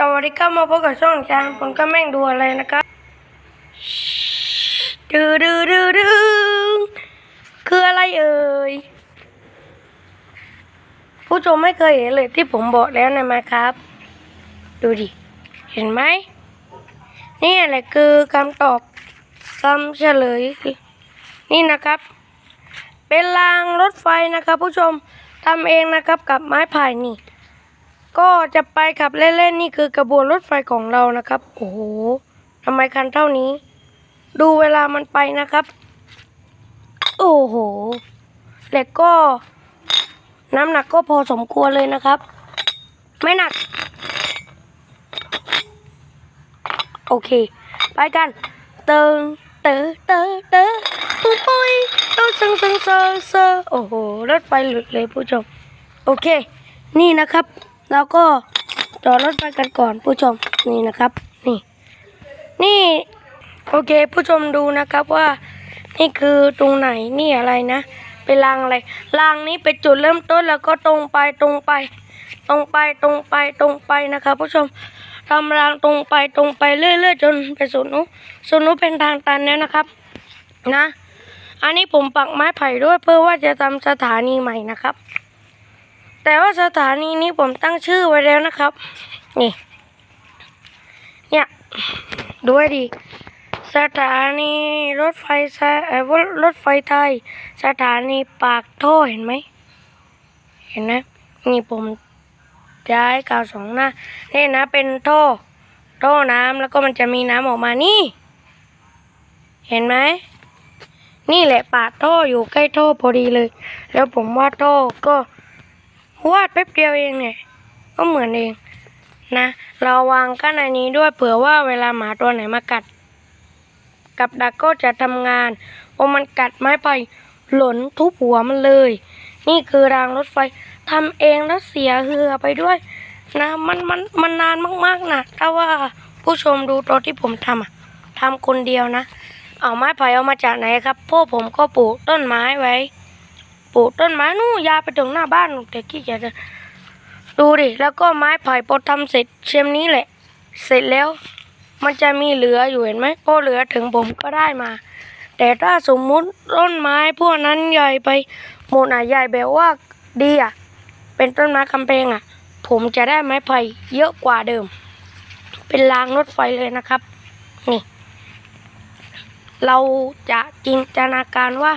สวัสดีครับมาพบกับช่องจางผมก็แม่งดูอะไรนะครับดือดือดือดือคืออะไรเอ่ย ผู้ชมไม่เคยเห็นเลยที่ผมบอกแล้วนะมาครับ ดูดิ เห็นไหม นี่แหละคือคำตอบคำเฉลย นี่นะครับ เป็นรางรถไฟนะครับ ผู้ชมทำเองนะครับกับไม้ไผ่นี่ ก็จะไปขับเล่นๆนี่คือกระบวนรถไฟของเรานะครับ โอ้โหทำไมคันเท่านี้ ดูเวลามันไปนะครับ โอ้โหเหล็กก็ น้ำหนักก็พอสมควรเลยนะครับ ไม่หนัก โอเค ไปกันเติงเตอเตอเตอปุ้ยปุ้ยเต้าซึงซึงเซอเซอโอ้โหรถไฟหลุดเลยผู้ชม โอเค นี่นะครับ เราก็จอดรถไฟกันก่อนผู้ชมนี่นะครับ นี่ นี่โอเคผู้ชมดูนะครับว่า นี่คือตรงไหนนี่อะไรนะเป็นรางอะไรรางนี้เป็นจุดเริ่มต้นแล้วก็ตรงไปตรงไป ตรงไปตรงไปตรงไปนะครับผู้ชมทำรางตรงไปตรงไปเรื่อยๆจนไปสุดนู้สุดนู้เป็นทางตันแล้วนะครับนะ อันนี้ผมปักไม้ไผ่ด้วยเพื่อว่าจะทำสถานีใหม่นะครับ แต่ว่าสถานีนี้ผมตั้งชื่อไว้แล้วนะครับ นี่ เนี่ยดูให้ดี สถานีรถไฟสเอ่อรถไฟไทย สถานีปากท่อเห็นไหม เห็นไหมนี่ผมย้ายกาวสองหน้านี่นะเป็นท่อท่อน้ำแล้วก็มันจะมีน้ำออกมานี่ เห็นไหมนี่แหละปากท่ออยู่ใกล้ท่อพอดีเลย แล้วผมว่าท่อก็ วาดแป๊บเดียวเองเนี่ยก็เหมือนเองนะ เราวางกั้นอันนี้ด้วยเผื่อว่าเวลาหมาตัวไหนมากัด กับดักก็จะทำงานพอมันกัดไม้ไผ่หล่นทุบหัวมันเลย นี่คือรางรถไฟทำเองแล้วเสียเหือไปด้วย นะมันมันมันนานมากๆนะถ้าว่าผู้ชมดูตอนที่ผมทำอะทำคนเดียวนะ เอาไม้ไผ่เอามาจากไหนครับพ่อผมก็ปลูกต้นไม้ไว้ ปลูกต้นไม้นู่นยาไปถึงหน้าบ้านแต่ขี้เกียจเดินดูดิ แล้วก็ไม้ไผ่พอทำเสร็จเช่นนี้แหละ เสร็จแล้ว มันจะมีเหลืออยู่เห็นไหมพอเหลือถึงผมก็ได้มา แต่ถ้าสมมุติต้นไม้พวกนั้นใหญ่ไปหมดอะใหญ่แบบว่าดีอะ เป็นต้นไม้กำแพงอะ ผมจะได้ไม้ไผ่เยอะกว่าเดิม เป็นรางรถไฟเลยนะครับ นี่ เราจะจินตนาการว่า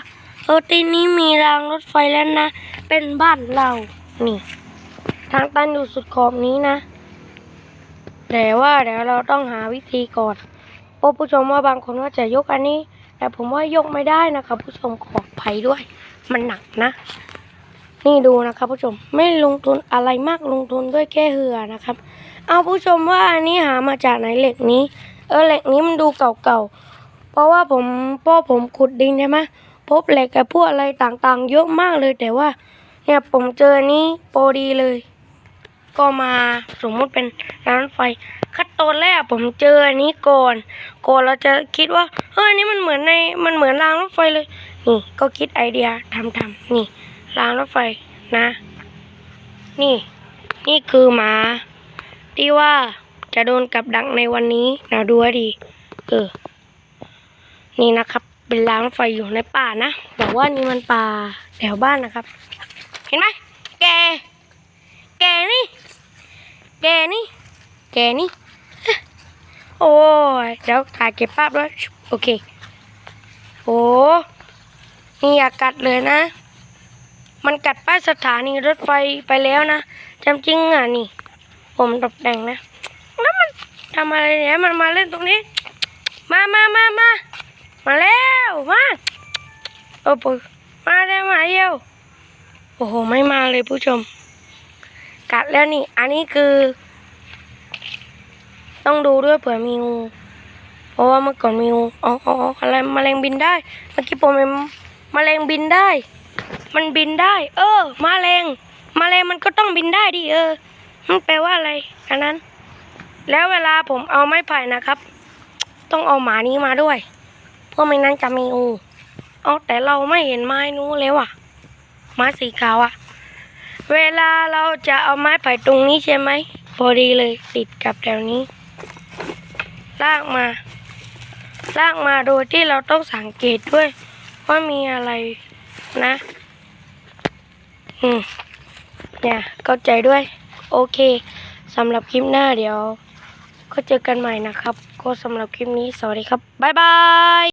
เออที่นี้มีรางรถไฟแล้วนะ เป็นบ้านเรา นี่ ทางตันอยู่สุดขอบนี้นะ แต่ว่าเดี๋ยวเราต้องหาวิธีก่อนพราผู้ชมว่าบางคนว่าจะยกอันนี้ แต่ผมว่ายกไม่ได้นะครับ ผู้ชมขออภัยด้วย มันหนักนะ นี่ดูนะครับ ผู้ชมไม่ลงทุนอะไรมากลงทุนด้วยแค่เหือนะครับ เอาผู้ชมว่าอันนี้หามาจากไหนเหล็กนี้ เออเหล็กนี้มันดูเก่าๆเพราะว่าผมพ่อผมขุดดินใช่ไหม พบเหล็กกับพวกอะไรต่างๆ เยอะมากเลยแต่ว่า เนี่ยผมเจอนี้โปรดีเลย ก็มาสมมุติเป็นร้านรถไฟขั้นตอนแรกผมเจออันนี้ก่อนก่อนเราจะคิดว่าเฮ้ยนนี่มันเหมือนในมันเหมือนรางรถไฟเลยนี่ก็คิดไอเดียทำทำนี่รางรถไฟนะ นี่ นี่คือหมาที่ว่าจะโดนกับดักในวันนี้นะดูให้ดีเออนี่นะครับ เป็นรางรถไฟอยู่ในป่านะแต่ว่านี่มันป่าแถวบ้านนะครับ เห็นไหมแก แกนี่ แกนี่ แกนี่ โอ้ยเดี๋ยวถ่ายเก็บภาพด้วย โอเค โอ้นี่อยากกัดเลยนะ มันกัดป้ายสถานีรถไฟไปแล้วนะจำจริงอะนี่ ผมตกแต่งนะ แล้วมันทำอะไรเนี่ย มันมาเล่นตรงนี้ มามามามา โอ้ปุ๊มาแล้วมาเยี่ยวโอ้โห ไม่มาเลยผู้ชม กัดแล้วนี่ อันนี้คือ ต้องดูด้วยเผื่อมีงู เพราะว่าเมื่อก่อนมีงูอ๋ออ๋ออ๋ออะไรมแมลงบินได้ เมื่อกี้ผมเป็นแมลงบินได้ มันบินได้ เออมแมลงแมลงมันก็ต้องบินได้ดิเออ มันแปลว่าอะไรอันนั้น แล้วเวลาผมเอาไม้ไผ่นะครับ ต้องเอาหมานี้มาด้วย เพราะไม่นั้นจะมีงู เอาแต่เราไม่เห็นไม้นู้นแล้วอะ ไม้สีขาวอะ เวลาเราจะเอาไม้ไผ่ตรงนี้ใช่ไหม พอดีเลยติดกับแถวนี้ ลากมา ลากมาโดยที่เราต้องสังเกตด้วย ว่ามีอะไรนะ อืม เนี่ย เข้าใจด้วย โอเคสำหรับคลิปหน้าเดี๋ยว ก็เจอกันใหม่นะครับ ก็สำหรับคลิปนี้ สวัสดีครับ บ๊ายบาย